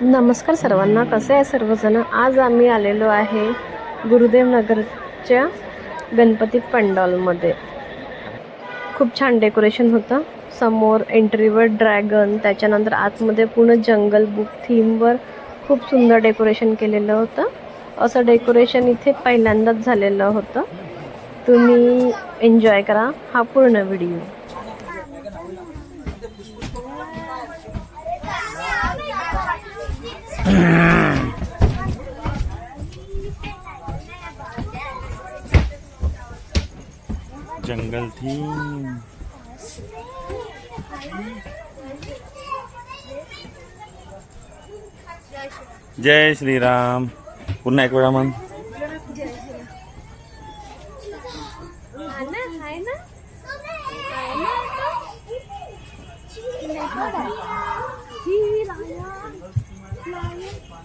नमस्कार सर्वांना कसे आहे सर्वजण? आज आम्ही आलेलो आहे गुरुदेवनगरच्या गणपती पंडॉलमध्ये. खूप छान डेकोरेशन होतं. समोर एंट्रीवर ड्रॅगन त्याच्यानंतर आतमध्ये पूर्ण जंगल बुक थीमवर खूप सुंदर डेकोरेशन केलेलं होतं. असं डेकोरेशन इथे पहिल्यांदाच झालेलं होतं. तुम्ही एन्जॉय करा हा पूर्ण व्हिडिओ. जंगल थी। जय श्रीराम। पुन्हा एक वेळा म्हण.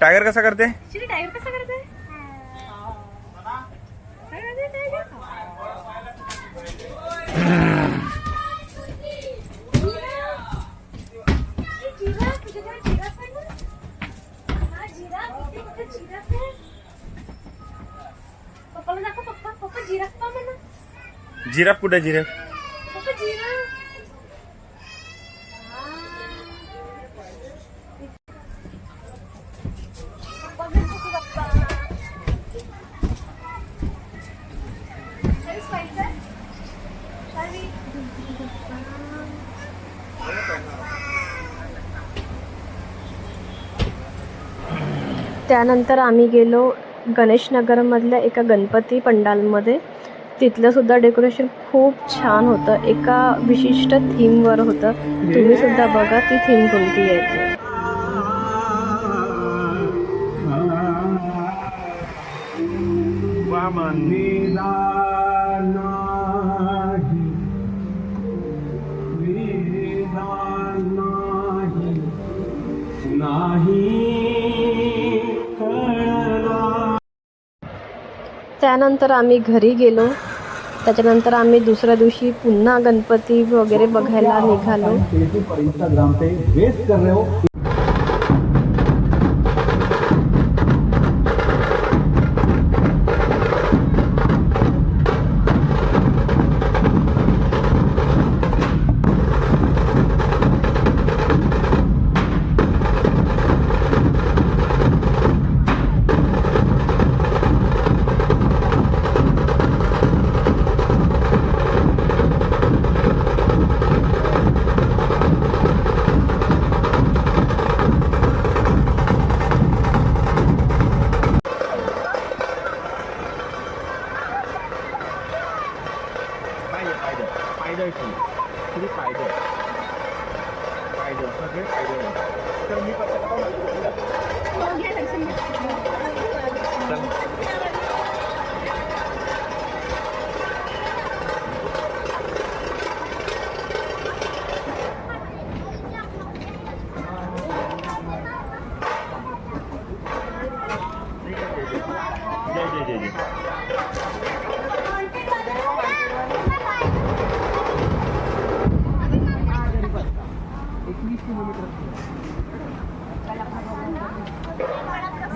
टायगर कसा करते टायर कसं करते पप्पाला दाखव पप्पा त्यानंतर आम्ही गेलो गणेशनगरमधल्या एका गणपती पंडालमध्ये. तिथलंसुद्धा डेकोरेशन खूप छान होतं. एका विशिष्ट थीमवर होतं. तुम्हीसुद्धा बघा ती थीम कोणती आहे ती. त्यानंतर आम्ही घरी गेलो. त्याच्यानंतर आम्ही दुसऱ्या दिवशी पुन्हा गणपती वगैरे बघायला निघालो.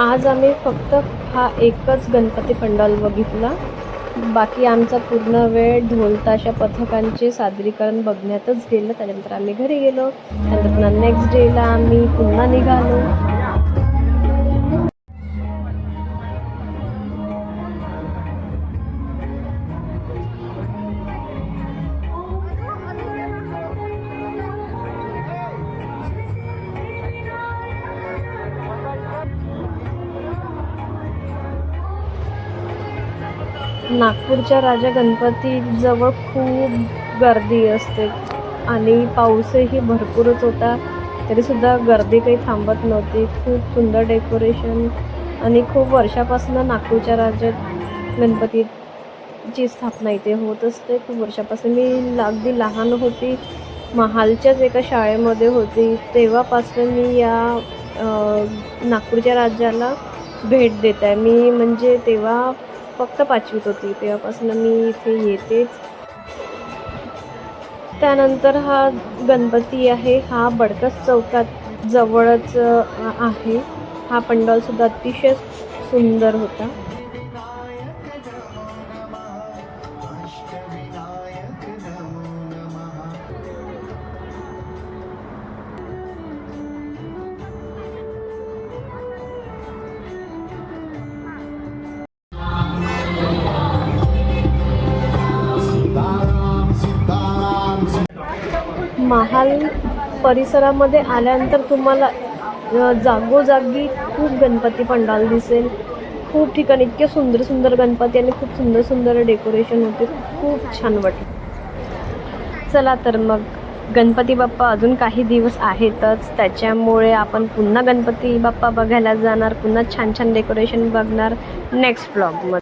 आज आम्ही फक्त हा एकच गणपती पंडाल बघितला. बाकी आमचा पूर्ण वेळ ढोल ताशा पथकांचे सादरीकरण बघण्यातच गेलं. त्यानंतर आम्ही घरी गेलो. त्यानंतर नेक्स्ट डेला आम्ही पुन्हा निघालो. नागपूरच्या राजा गणपतीजवळ खूप गर्दी असते. आणि पाऊसही भरपूरच होता. तरीसुद्धा गर्दी काही थांबत नव्हती. खूप सुंदर डेकोरेशन आणि खूप वर्षापासून नागपूरच्या राजा गणपतीची स्थापना इथे होत असते. खूप वर्षापासून मी अगदी लहान होती. महालच्याच एका शाळेमध्ये होती. तेव्हापासून मी या नागपूरच्या राज्याला भेट देत आहे. मी म्हणजे तेव्हा फक्त पाचवीत होती तेव्हापासून मी इथे येतेच. त्यानंतर हा गणपती आहे हा बडकस चौकात जवळच आहे. हा पंडॉलसुद्धा अतिशय सुंदर होता. महाल परिसरामध्ये आल्यानंतर तुम्हाला जागोजागी खूप गणपती पंडाल दिसेल. खूप ठिकाणी इतके सुंदर सुंदर गणपती आणि खूप सुंदर सुंदर डेकोरेशन होते. खूप छान वाटलं. चला तर मग गणपती बाप्पा अजून काही दिवस आहेतच. त्याच्यामुळे आपण पुन्हा गणपती बाप्पा बघायला जाणार पुन्हा छान छान डेकोरेशन बघणार. नेक्स्ट ब्लॉगमध्ये.